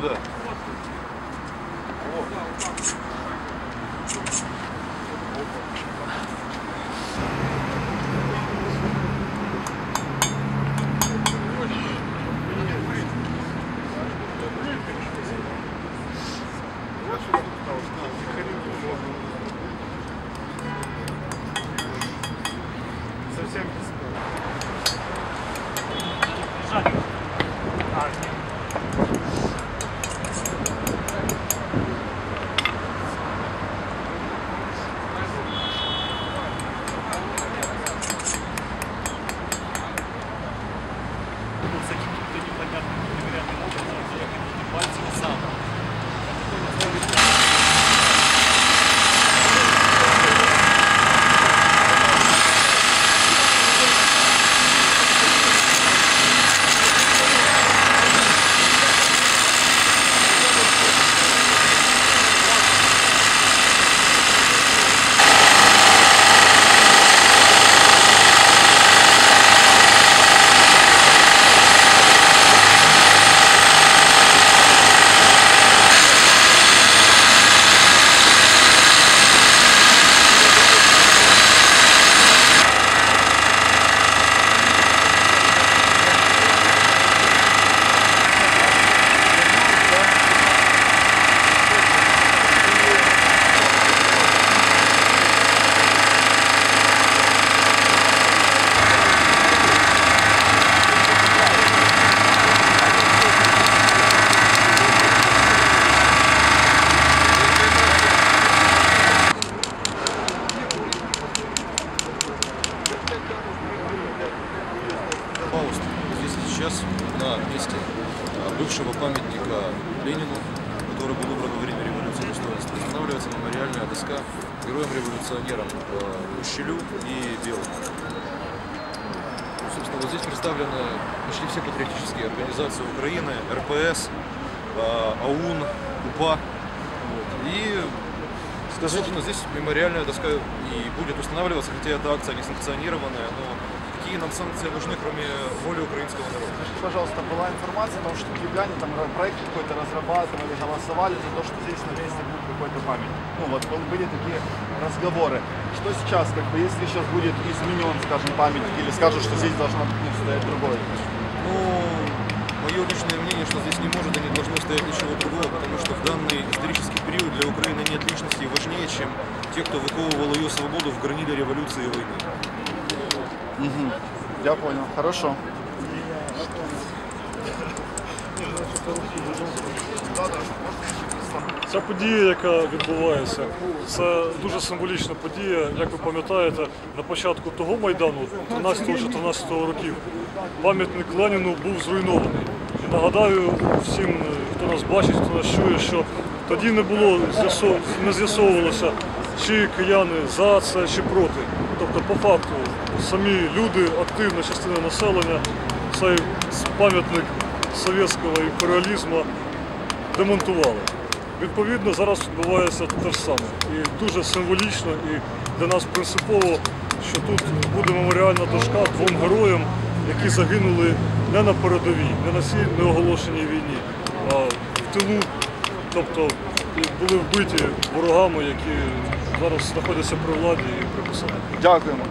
Сюда. Ущелю и Белому. Ну, Собственно, вот здесь представлены почти все патриотические организации Украины, РПС, а, АУН, УПА. Вот. И, собственно, здесь мемориальная доска и будет устанавливаться, хотя эта акция не санкционированная, но какие нам санкции нужны, кроме воли украинского народа? Скажите, пожалуйста, была информация о том, что киевляне там проект какой-то разрабатывали, голосовали за то, что здесь на месте будет какой-то памятник. Ну вот был- были такие разговоры. Что сейчас, как бы, если сейчас будет изменен, скажем, памятник, или скажут, что здесь должно стоять другой? Ну, мое личное мнение, что здесь не может и не должно стоять ничего другого, потому что в данный исторический период для Украины нет личностей важнее, чем те, кто выковывал ее свободу в граниле революции и войны. Я понял, хорошо. Ця подія, яка відбувається, це дуже символічна подія. Як ви пам'ятаєте, на початку того майдану, 13-14 років, пам'ятник Леніну був зруйнований. І нагадаю всім, хто нас бачить, хто нас чує, що тоді не було не з'ясовувалося, чи кияни за це, чи проти. Тобто, по факту, самі люди, активна частина населення, цей пам'ятник совєтського імперіалізму демонтували. Відповідно, зараз відбувається те ж саме. І дуже символічно, і для нас принципово, що тут буде меморіальна дошка двом героям, які загинули не на передовій, не на цій неоголошеній війні, а в тилу, тобто були вбиті ворогами, які зараз знаходяться при владі і при посадах. Дякуємо.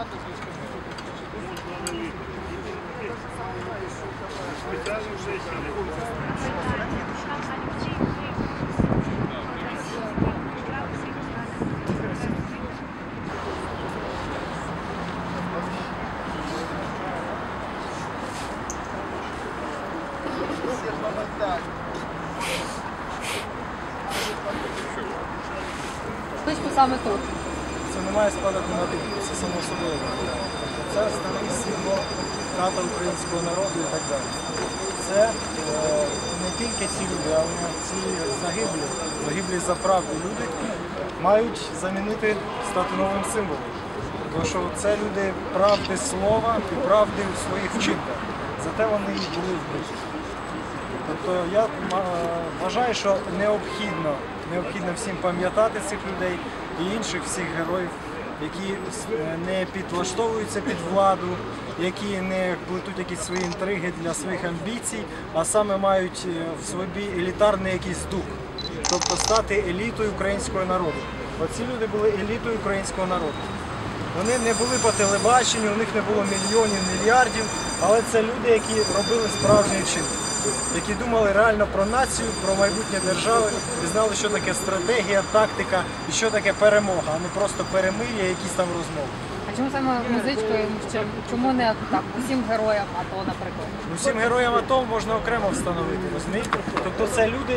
Точку саме тут. Це не має спадати на думку, це само собою. Це старий символ тата українського народу і так далі. Це е, не тільки ці люди, але ці загиблі, загиблі за правду люди мають замінити стати новим символом. Тому що це люди правди слова і правди у своїх вчинках. Зате вони і були вбиті. Тобто я вважаю, що необхідно, необхідно всім пам'ятати цих людей і інших всіх героїв, які е, не підлаштовуються під владу, які не плетуть якісь свої інтриги для своїх амбіцій, а саме мають е, в собі елітарний якийсь дух, тобто стати елітою українського народу. Оці люди були елітою українського народу. Вони не були по телебаченню, у них не було мільйонів, мільярдів, але це люди, які робили справжні вчинки, які думали реально про націю, про майбутнє держави і знали, що таке стратегія, тактика і що таке перемога, а не просто перемир'я, якісь там розмови. Чому саме музичкою? Чому- не так усім героям АТО, наприклад? Усім героям АТО можна окремо встановити, розумієте? Тобто це люди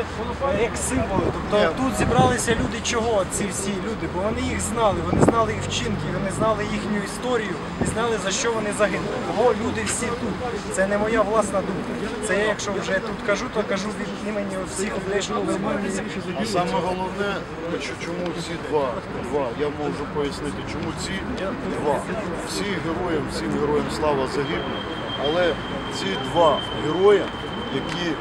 як символи. Тобто тут зібралися люди чого, ці всі люди, бо вони їх знали, вони знали їх вчинки, вони знали їхню історію і знали за що вони загинули. Того люди всі тут. Це не моя власна думка. Це я, якщо вже тут кажу, то кажу від імені всіх людей, що. А саме головне, чому ці два, два, я можу пояснити, чому ці два. Всі героям, всім героям слава загиблі, але ці два герої, які е,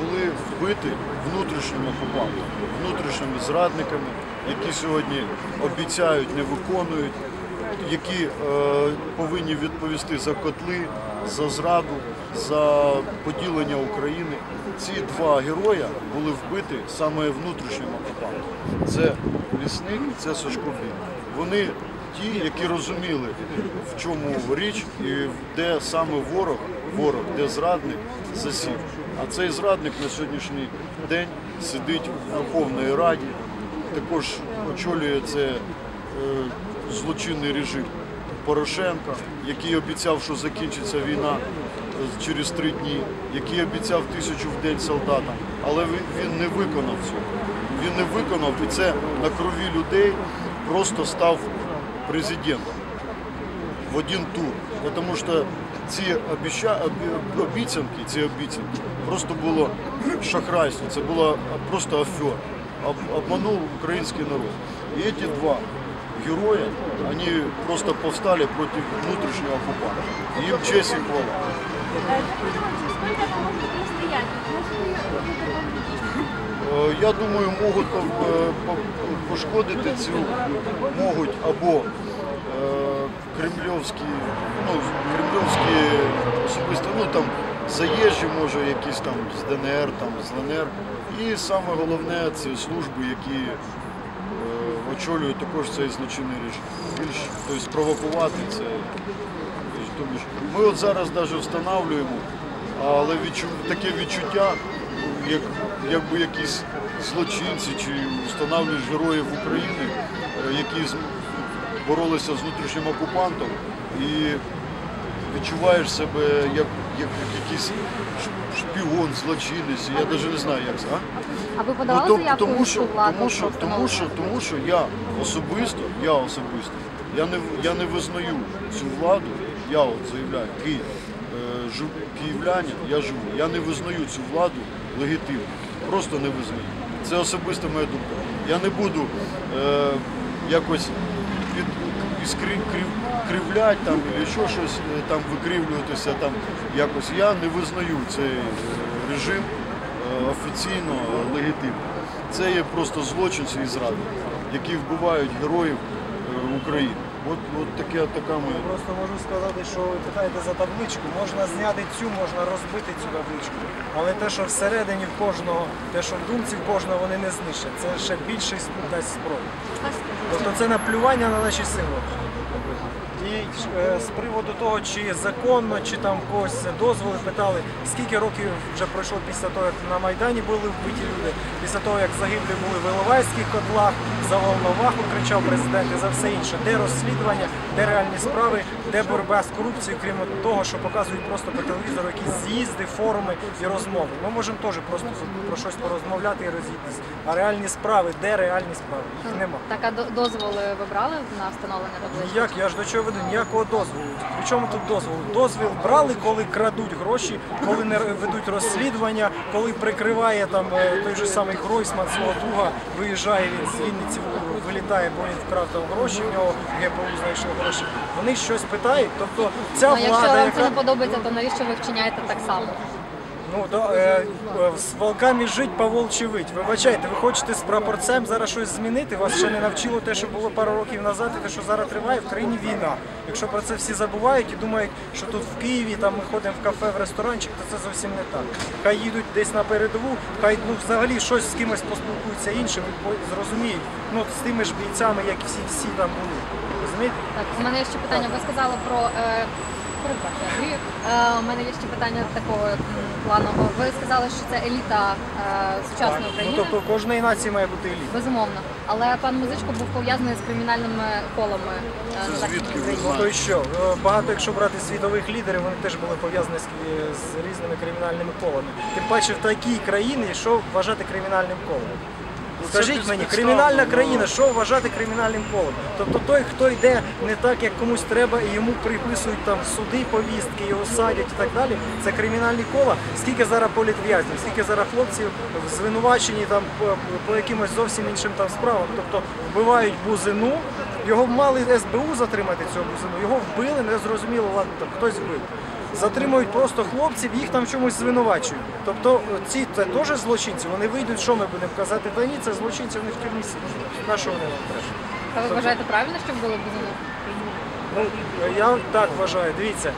були вбиті внутрішніми окупантами, внутрішніми зрадниками, які сьогодні обіцяють, не виконують, які е, повинні відповісти за котли, за зраду, за поділення України. Ці два героя були вбиті саме внутрішнім окупантом. Це лісник, це Сашко. Вони ті, які розуміли, в чому річ і де саме ворог, ворог, де зрадник засів. А цей зрадник на сьогоднішній день сидить в Верховній Раді, також очолює це е, злочинний режим Порошенка, який обіцяв, що закінчиться війна е, через три дні, який обіцяв тисячу в день солдатам, але він не виконав цього. Він не виконав і це на крові людей просто став президентом в один тур. Тому що ці обіща... обіцянки, ці обіцянки просто було шахрайство, це була просто афера. Об- Обманув український народ. І ці два героя, вони просто повстали проти внутрішнього окупанта. Їм честь і хвала. Сколько это может противостоять? Е, Я думаю, можуть е, по- пошкодити цю можуть або е, кремльовські, ну, кремльовські особисто, ну там заїжджі, може, якісь там з ДНР, там, з ЛНР. І саме головне це служби, які очолюють також цей злочинний режим. Більш тобто, спровокувати це. Тобто, Ми от зараз навіть встановлюємо, але відчу, таке відчуття, як, якби якісь злочинці чи встановлюють героїв України, е, які боролися з внутрішнім окупантом, і відчуваєш себе як як, як якийсь шпіон, злочинець, я навіть не знаю, як це. А? А ви подавали то- заявку тому, що, тому, що, тому, що, тому що я особисто, я особисто, я не, я не визнаю цю владу, я от заявляю, Київ, е, жив, київлянин, я живу, я не визнаю цю владу легітимною, просто не визнаю. Це особиста моя думка. Я не буду е, якось під, іскри, крив, кривлять там, або ще щось е, там викривлюватися там якось. Я не визнаю цей е, режим е, офіційно легітимним. Це є просто злочинці і зради, які вбивають героїв е, України. От, от таке, така моя. Просто можу сказати, що ви питаєте за табличку, можна зняти цю, можна розбити цю табличку. Але те, що всередині в кожного, те, що в думці в кожного, вони не знищать. Це ще більший дасть зброю. Тобто це наплювання на наші символи. Е, з приводу того, чи законно, чи там когось дозволи питали, скільки років вже пройшло після того, як на Майдані були вбиті люди, після того, як загиблі були в Іловайських котлах, за Волноваху кричав президент і за все інше. Де розслідування, де реальні справи, де боротьба з корупцією, крім того, що показують просто по телевізору якісь з'їзди, форуми і розмови. Ми можемо теж просто про щось порозмовляти і розійтись. А реальні справи, де реальні справи? Їх нема. Так, а дозволи ви брали на встановлення таблички? Ніяк, я ж до чого веду, ніякого дозволу. При чому тут дозвол? Дозвіл брали, коли крадуть гроші, коли не ведуть розслідування, коли прикриває там е, той же самий Гройсман свого друга, виїжджає він з Вінниці, в- вилітає, бо він втратив гроші, в нього ГПУ знайшло гроші. Вони щось питають, тобто ця Ну, якщо вам вам яка... це не подобається, то навіщо ви вчиняєте так само? Ну, да, е, е, з волками жить, по волчі вить. Вибачайте, ви хочете з прапорцем зараз щось змінити? Вас ще не навчило те, що було пару років назад, і те, що зараз триває в країні війна. Якщо про це всі забувають і думають, що тут в Києві там ми ходимо в кафе, в ресторанчик, то це зовсім не так. Хай їдуть десь на передову, хай ну взагалі щось з кимось поспілкуються іншим, зрозуміють. Ну з тими ж бійцями, як всі всі там були. Розумієте? Так, у мене ще питання. Ви сказали про. Е, перепрошую, Е, у мене є ще питання такого плану. Ви сказали, що це еліта е, сучасної Ну України. тобто кожної нації має бути еліта. Безумовно. Але пан Музичко був пов'язаний з кримінальними колами е, на Західній звідки ви Україні. Ну то й що? Багато, якщо брати світових лідерів, вони теж були пов'язані з, з різними кримінальними колами. Тим паче в такій країні, що вважати кримінальним колом? Скажіть мені, кримінальна країна, що вважати кримінальним колом? Тобто той, хто йде не так, як комусь треба, і йому приписують там суди, повістки, його садять і так далі. Це кримінальні кола. Скільки зараз політв'язнів, скільки зараз хлопців звинувачені там по, по якимось зовсім іншим там справам. Тобто вбивають бузину, його мали СБУ затримати цього бузину, його вбили, не зрозуміло, ладно, там хтось вбив. Затримують просто хлопців, їх там чомусь звинувачують. Тобто ці це теж злочинці, вони вийдуть, що ми будемо казати? Та ні, це злочинці, вони в тюрмі сидять. На що вони нам треба? А ви вважаєте правильно, що вбили Бузину? Ну, я так вважаю, дивіться.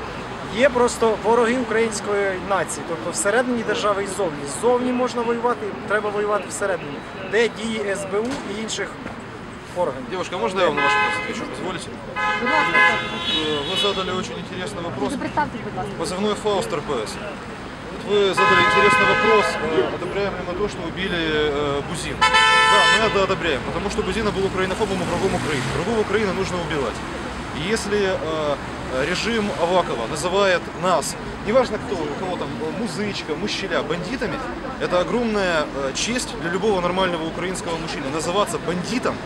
Є просто вороги української нації, тобто всередині держави і ззовні. Ззовні можна воювати, треба воювати всередині, де дії СБУ і інших органів. Девушка, можно я вам на ваш вопрос отвечу? Позволите? Вы задали очень интересный вопрос. Позывной Фауст РПС. Вы задали интересный вопрос, э, одобряем ли мы то, что убили э, Бузин. Да, мы это одобряем, потому что Бузина был украинофобом и врагом Украины. Врагов Украины нужно убивать. И если э, режим Авакова называет нас, неважно кто, у кого там, музычка, мужчиля, бандитами, это огромная честь для любого нормального украинского мужчины называться бандитом,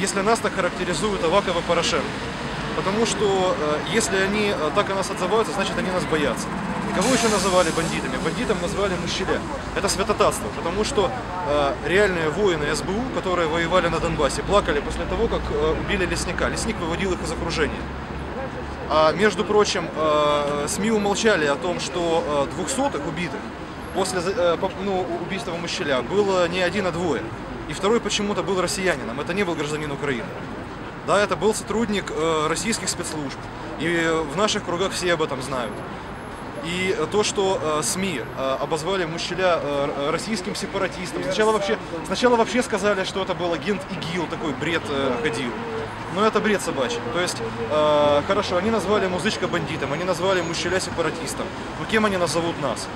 если нас так характеризуют Аваков и Порошенко. Потому что э, если они э, так о нас отзываются, значит они нас боятся. И кого еще называли бандитами? Бандитом назвали мужчиля. Это святотатство, потому что э, реальные воины СБУ, которые воевали на Донбассе, плакали после того, как убили лесника. Лесник выводил их из окружения. А между прочим, СМИ умолчали о том, что 200 убитых после ну, убийства Мущеля было не один, а двое. И второй почему-то был россиянином, это не был гражданин Украины. Да, это был сотрудник э, российских спецслужб. И в наших кругах все об этом знают. И то, что э, СМИ э, обозвали Мущеля э, российским сепаратистом, сначала вообще, сначала вообще сказали, что это был агент ИГИЛ, такой бред э, ходил. Но это бред собачий. То есть, э, хорошо, они назвали музычка бандитом, они назвали Мущеля сепаратистом. Но кем они назовут нас?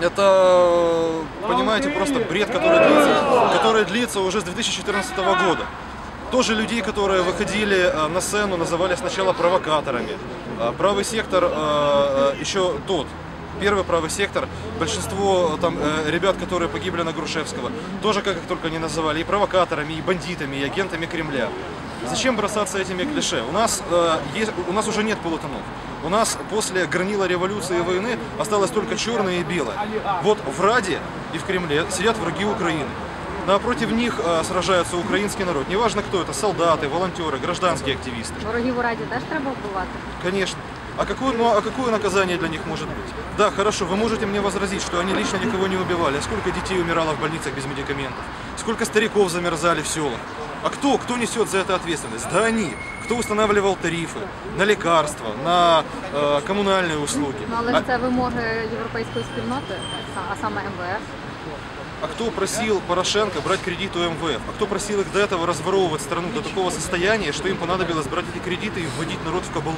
Это, понимаете, просто бред, который длится, который длится уже с 2014 года. Тоже людей, которые выходили э, на сцену, называли сначала провокаторами. А Правый сектор э, э, еще тот, первый правый сектор, большинство э, там э, ребят, которые погибли на Грушевского, тоже как их только не называли, и провокаторами, и бандитами, и агентами Кремля. Зачем бросаться этими клише? У нас, э, есть, у нас уже нет полутонов. У нас после гранила революции и войны осталось только черное и белое. Вот в Раде и в Кремле сидят враги Украины. Напротив них э, сражается украинский народ. Неважно кто это, солдаты, волонтеры, гражданские активисты. Ворогів у раді теж треба вбивати. Конечно. А какое, ну, а какое наказание для них может быть? Да, хорошо, вы можете мне возразить, что они лично никого не убивали. А сколько детей умирало в больницах без медикаментов? Сколько стариков замерзали в селах? А кто? Кто несет за это ответственность? Да они Кто устанавливал тарифы на лекарства, на э, коммунальные услуги? Ну але А- ж це вимоги європейської спільноти, а саме МВФ. А кто просил Порошенко брать кредит у МВФ? А кто просил их до этого разворовывать страну до такого состояния, что им понадобилось брать эти кредиты и вводить народ в кабалу?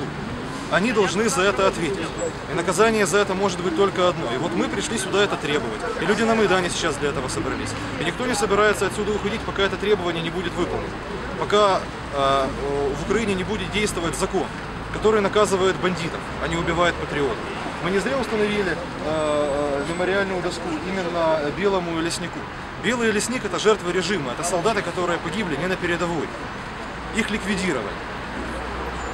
Они должны за это ответить. И наказание за это может быть только одно. И вот мы пришли сюда это требовать. И люди на Майдане сейчас для этого собрались. И никто не собирается отсюда уходить, пока это требование не будет выполнено. Пока э, в Украине не будет действовать закон, который наказывает бандитов, а не убивает патриотов. Мы не зря установили э, э, мемориальную доску именно белому леснику. Белый лесник это жертвы режима, это солдаты, которые погибли не на передовой. Их ликвидировали.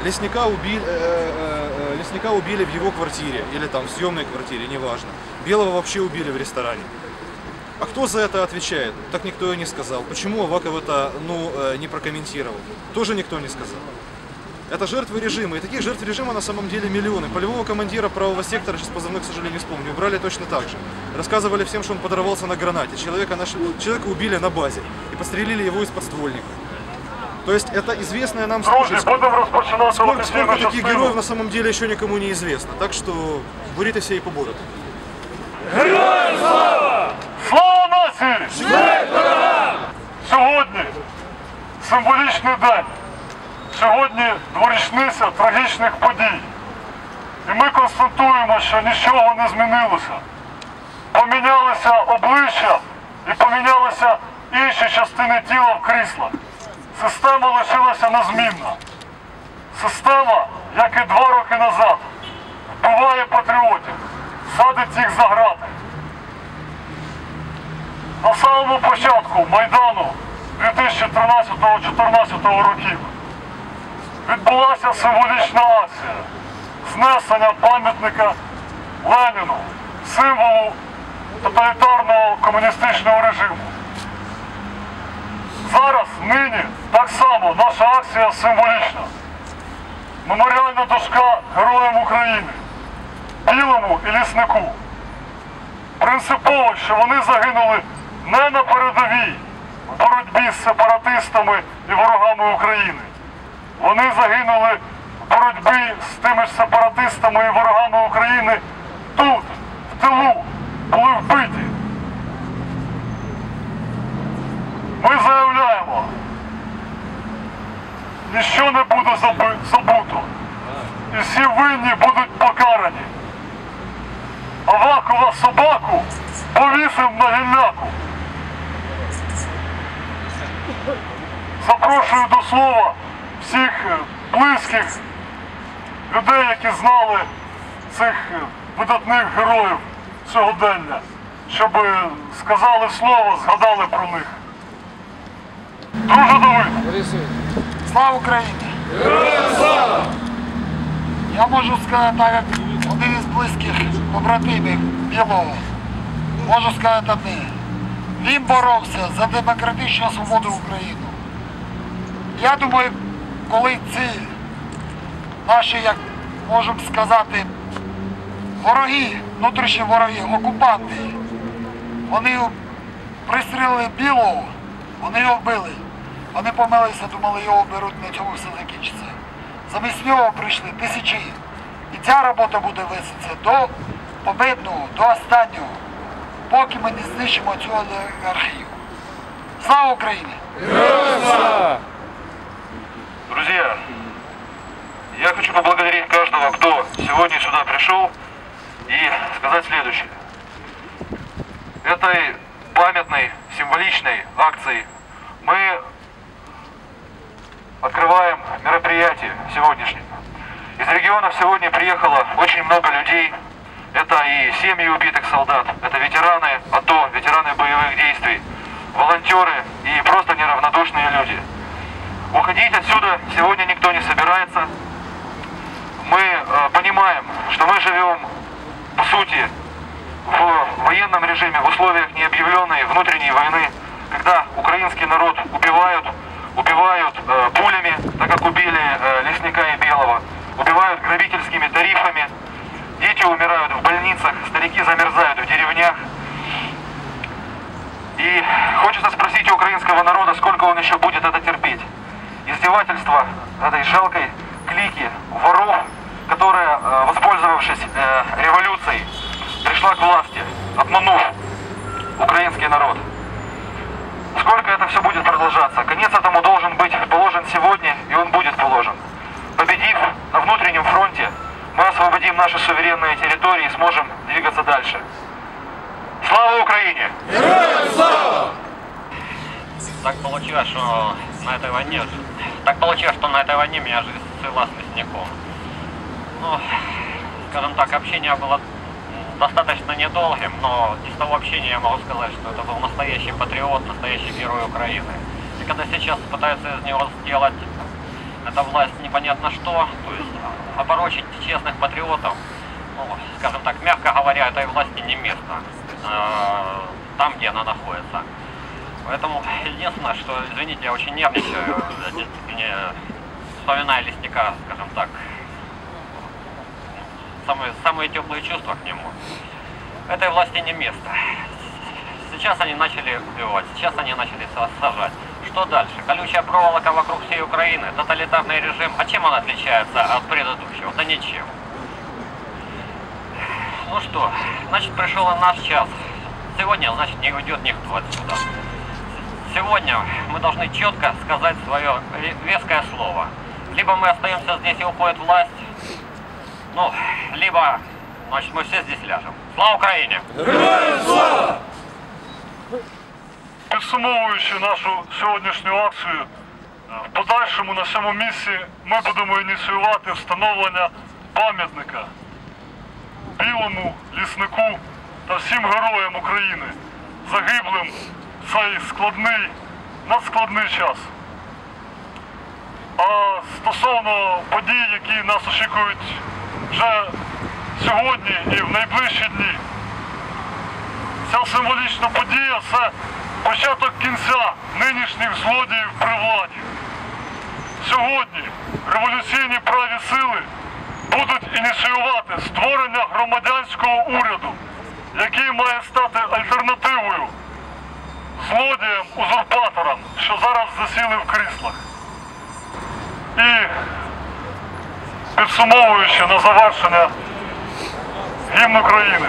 Лесника убили, э, э, э, лесника убили в его квартире или там в съемной квартире, неважно. Белого вообще убили в ресторане. А кто за это отвечает? Так никто и не сказал. Почему Аваков это ну, э, не прокомментировал? Тоже никто не сказал. Это жертвы режима. И таких жертв режима на самом деле миллионы. Полевого командира правого сектора, сейчас позывных, к сожалению, не вспомню, убрали точно так же. Рассказывали всем, что он подорвался на гранате. Человека, нашли, человека убили на базе и пострелили его из подствольника. То есть это известная нам Друзі, случай. будемо розпочинати Сколько, офіційну сколько таких частину. героев на самом деле еще никому не известно. Так что боритесь и поборете. Слава! Сьогодні символічний день. Сьогодні дворічниця трагічних подій. І ми констатуємо, що нічого не змінилося. Помінялися обличчя і помінялися інші частини тіла в кріслах. Система лишилася незмінна. Система, як і два роки назад, вбиває патріотів, садить їх за грати. На самому початку Майдану 2013-2014 років відбулася символічна акція знесення пам'ятника Леніну, символу тоталітарного комуністичного режиму. Зараз, нині, так само наша акція символічна. Меморіальна дошка Героям України, Білому і ліснику принципово, що вони загинули не на передовій в боротьбі з сепаратистами і ворогами України. Вони загинули в боротьбі з тими ж сепаратистами і ворогами України тут, в тилу, були вбиті. Ми заявляємо, ніщо не буде забуто. І всі винні будуть покарані. Авакова собаку повісив на гілляку. Запрошую до слова всіх е, близьких людей, які знали цих е, видатних героїв сьогодення, щоб е, сказали слово, згадали про них. Друже Давид, Слава Україні! Я можу сказати, так як один із близьких побратимів Білого, можу сказати одне. Він боровся за демократичну свободу України. Я думаю, коли ці наші, як можемо сказати, вороги, внутрішні вороги, окупанти, вони пристрілили білого, вони його вбили. Вони помилися, думали, його беруть, на цьому все закінчиться. Замість нього прийшли тисячі. І ця робота буде вестися до победного, до останнього, поки ми не знищимо цю олігархію. Слава Україні! Друзья, я хочу поблагодарить каждого, кто сегодня сюда пришел, и сказать следующее. Этой памятной, символичной акцией мы открываем мероприятие сегодняшнее. Из регионов сегодня приехало очень много людей. Это и семьи убитых солдат, это ветераны АТО, ветераны боевых действий, волонтеры и просто неравнодушные люди. Уходить отсюда сегодня никто не собирается. Мы э, понимаем, что мы живем, по сути, в военном режиме, в условиях необъявленной внутренней войны, когда украинский народ убивают, убивают э, пулями, так как убили э, Лесника и Белого, убивают грабительскими тарифами, дети умирают в больницах, старики замерзают в деревнях. И хочется спросить у украинского народа, сколько он еще будет это терпеть. Издевательство этой жалкой клики воров, которая, э, воспользовавшись э, революцией, пришла к власти, обманув украинский народ. Сколько это все будет продолжаться? Конец этому должен быть положен сегодня, и он будет положен. Победив на внутреннем фронте, мы освободим наши суверенные территории и сможем двигаться дальше. Слава Украине! Так получилось, что на этой войне, так получилось, что на этой войне меня жизнь свела с мясником. Ну, скажем так, общение было достаточно недолгим, но из того общения я могу сказать, что это был настоящий патриот, настоящий герой Украины. И когда сейчас пытаются из него сделать эта власть непонятно что, то есть оборочить честных патриотов, ну, скажем так, мягко говоря, этой власти не место э, там, где она находится. Поэтому единственное, что, извините, я очень нервничаю, не вспоминая лесника, скажем так, самые, самые теплые чувства к нему. Этой власти не место. Сейчас они начали убивать, сейчас они начали са- сажать. Что дальше? Колючая проволока вокруг всей Украины, тоталитарный режим. А чем он отличается от предыдущего? Да ничем. Ну что, значит пришел наш час. Сегодня, значит, не уйдет никто отсюда. Сегодня мы должны четко сказать свое ве- веское слово. Либо мы остаемся здесь и уходит власть, ну, либо, значит, мы все здесь ляжем. Слава Украине! Підсумовуючи нашу сьогоднішню акцію, в подальшому на цьому місці ми будемо ініціювати встановлення пам'ятника білому ліснику та всім героям України, загиблим в цей складний, надскладний час. А стосовно подій, які нас очікують вже сьогодні і в найближчі дні, Ця символічна подія це початок кінця нинішніх злодіїв при владі. Сьогодні революційні праві сили будуть ініціювати створення громадянського уряду, який має стати альтернативою злодіям-узурпаторам, що зараз засіли в кріслах. І підсумовуючи на завершення гімн України.